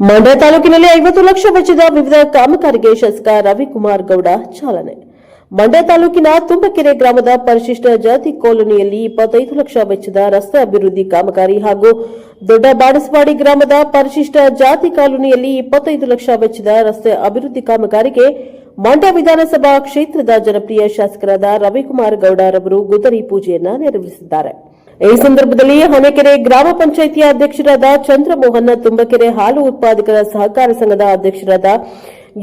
ಮಂಡ್ಯ ತಾಲೂಕಿನಲ್ಲಿ ಐವತ್ತು ಲಕ್ಷ ವೆಚ್ಚದ ವಿವಿಧ ಕಾಮಗಾರಿಗೆ ಶಾಸಕ ರವಿಕುಮಾರ್ ಗೌಡ ಚಾಲನೆ. ಮಂಡ್ಯ ತಾಲೂಕಿನ ತುಂಬಕೆರೆ ಗ್ರಾಮದ ಪರಿಶಿಷ್ಟ ಜಾತಿ ಕಾಲೋನಿಯಲ್ಲಿ ಇಪ್ಪತ್ತೈದು ಲಕ್ಷ ವೆಚ್ಚದ ರಸ್ತೆ ಅಭಿವೃದ್ಧಿ ಕಾಮಗಾರಿ ಹಾಗೂ ದೊಡ್ಡ ಬಾಡಸವಾಡಿ ಗ್ರಾಮದ ಪರಿಶಿಷ್ಟ ಜಾತಿ ಕಾಲೋನಿಯಲ್ಲಿ ಇಪ್ಪತ್ತೈದು ಲಕ್ಷ ವೆಚ್ಚದ ರಸ್ತೆ ಅಭಿವೃದ್ಧಿ ಕಾಮಗಾರಿಗೆ ಮಂಡ್ಯ ವಿಧಾನಸಭಾ ಕ್ಷೇತ್ರದ ಜನಪ್ರಿಯ ಶಾಸಕರಾದ ರವಿಕುಮಾರ್ ಗೌಡರವರು ಗುದರಿ ಪೂಜೆಯನ್ನು ನೆರವೇರಿಸಿದ್ದಾರೆ. ಈ ಸಂದರ್ಭದಲ್ಲಿ ಹೊನೆಕೆರೆ ಗ್ರಾಮ ಪಂಚಾಯಿತಿಯ ಅಧ್ಯಕ್ಷರಾದ ಚಂದ್ರಮೋಹನ್ ತುಂಬಕೆರೆ ಹಾಲು ಉತ್ಪಾದಕರ ಸಹಕಾರ ಸಂಘದ ಅಧ್ಯಕ್ಷರಾದ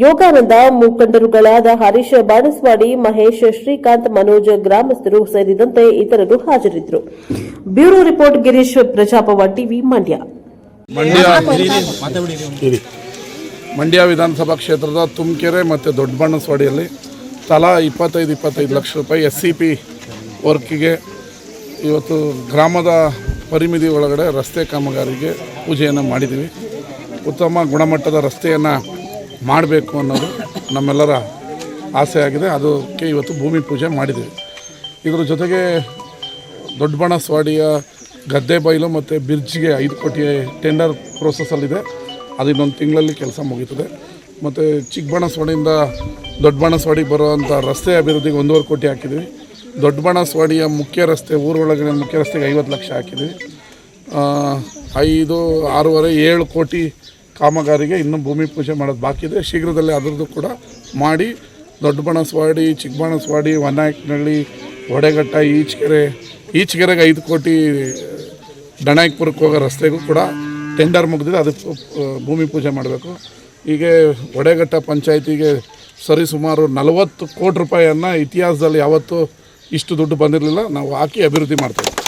ಯೋಗಾನಂದ ಮುಖಂಡರುಗಳಾದ ಹರೀಶ್ ಬಾಣಸ್ವಾಡಿ ಮಹೇಶ್ ಶ್ರೀಕಾಂತ್ ಮನೋಜ್ ಗ್ರಾಮಸ್ಥರು ಸೇರಿದಂತೆ ಇತರರು ಹಾಜರಿದ್ದರು. ಬ್ಯೂರೋ ರಿಪೋರ್ಟ್ ಗಿರೀಶ್ ಪ್ರಜಾಪವ ಟಿವಿ ಮಂಡ್ಯ. ಮಂಡ್ಯ ವಿಧಾನಸಭಾ ಕ್ಷೇತ್ರದ ತುಮಕೆರೆ ಮತ್ತು ದೊಡ್ಡಬಣ್ಣಸ್ವಾಡಿಯಲ್ಲಿ ತಲಾ ಇಪ್ಪತ್ತೈದು ಇಪ್ಪತ್ತೈದು ಲಕ್ಷ ರೂಪಾಯಿ ಎಸ್ ಸಿ ಪಿ ವರ್ಕಿಗೆ ಇವತ್ತು ಗ್ರಾಮದ ಪರಿಮಿತಿ ಒಳಗಡೆ ರಸ್ತೆ ಕಾಮಗಾರಿಗೆ ಪೂಜೆಯನ್ನು ಮಾಡಿದ್ದೀವಿ. ಉತ್ತಮ ಗುಣಮಟ್ಟದ ರಸ್ತೆಯನ್ನು ಮಾಡಬೇಕು ಅನ್ನೋದು ನಮ್ಮೆಲ್ಲರ ಆಸೆಯಾಗಿದೆ ಅದಕ್ಕೆ ಇವತ್ತು ಭೂಮಿ ಪೂಜೆ ಮಾಡಿದ್ದೀವಿ. ಇದರ ಜೊತೆಗೆ ದೊಡ್ಡಬಣಸ್ವಾಡಿಯ ಗದ್ದೆ ಬೈಲು ಮತ್ತು ಬಿರ್ಜ್ಗೆ ಐದು ಕೋಟಿ ಟೆಂಡರ್ ಪ್ರೋಸೆಸ್ಸಲ್ಲಿದೆ ಅದು ಇನ್ನೊಂದು ತಿಂಗಳಲ್ಲಿ ಕೆಲಸ ಮುಗೀತದೆ ಮತ್ತು ಚಿಕ್ಕಬಣಸ್ವಾಡಿಯಿಂದ ದೊಡ್ಡಬಣಸ್ವಾಡಿಗೆ ಬರುವಂಥ ರಸ್ತೆ ಅಭಿವೃದ್ಧಿಗೆ ಒಂದೂವರೆ ಕೋಟಿ ಹಾಕಿದ್ವಿ ದೊಡ್ಡಬಣಸ್ವಾಡಿಯ ಮುಖ್ಯ ರಸ್ತೆ, ಊರೊಳಗಿನ ಮುಖ್ಯ ರಸ್ತೆಗೆ ಐವತ್ತು ಲಕ್ಷ ಹಾಕಿದ್ವಿ ಐದು, ಆರೂವರೆ, ಏಳು ಕೋಟಿ ಕಾಮಗಾರಿಗೆ ಇನ್ನೂ ಭೂಮಿ ಪೂಜೆ ಮಾಡೋದು ಬಾಕಿ ಇದೆ. ಶೀಘ್ರದಲ್ಲೇ ಅದರದ್ದು ಕೂಡ ಮಾಡಿ ದೊಡ್ಡಬಣಸ್ವಾಡಿ, ಚಿಕ್ಕಬಣಸ್ವಾಡಿ ವನಾಯಕನಹಳ್ಳಿ ವಡೆಘಟ್ಟ ಈಚಕೆರೆ ಈಚಕೆರೆಗೆ ಐದು ಕೋಟಿ ಡಣಾಯಕಪುರಕ್ಕೆ ಹೋಗೋ ರಸ್ತೆಗೂ ಕೂಡ ಟೆಂಡರ್ ಮುಗಿದಿದೆ. ಅದಕ್ಕೆ ಭೂಮಿ ಪೂಜೆ ಮಾಡಬೇಕು. ಹೀಗೆ ಒಡೆಘಟ್ಟ ಪಂಚಾಯತಿಗೆ ಸರಿ ಸುಮಾರು ನಲವತ್ತು ಕೋಟಿ ರೂಪಾಯಿಯನ್ನು ಇತಿಹಾಸದಲ್ಲಿ ಯಾವತ್ತೂ ಇಷ್ಟು ದುಡ್ಡು ಬಂದಿರಲಿಲ್ಲ ನಾವು ಹಾಕಿ ಅಭಿವೃದ್ಧಿ ಮಾಡ್ತೇವೆ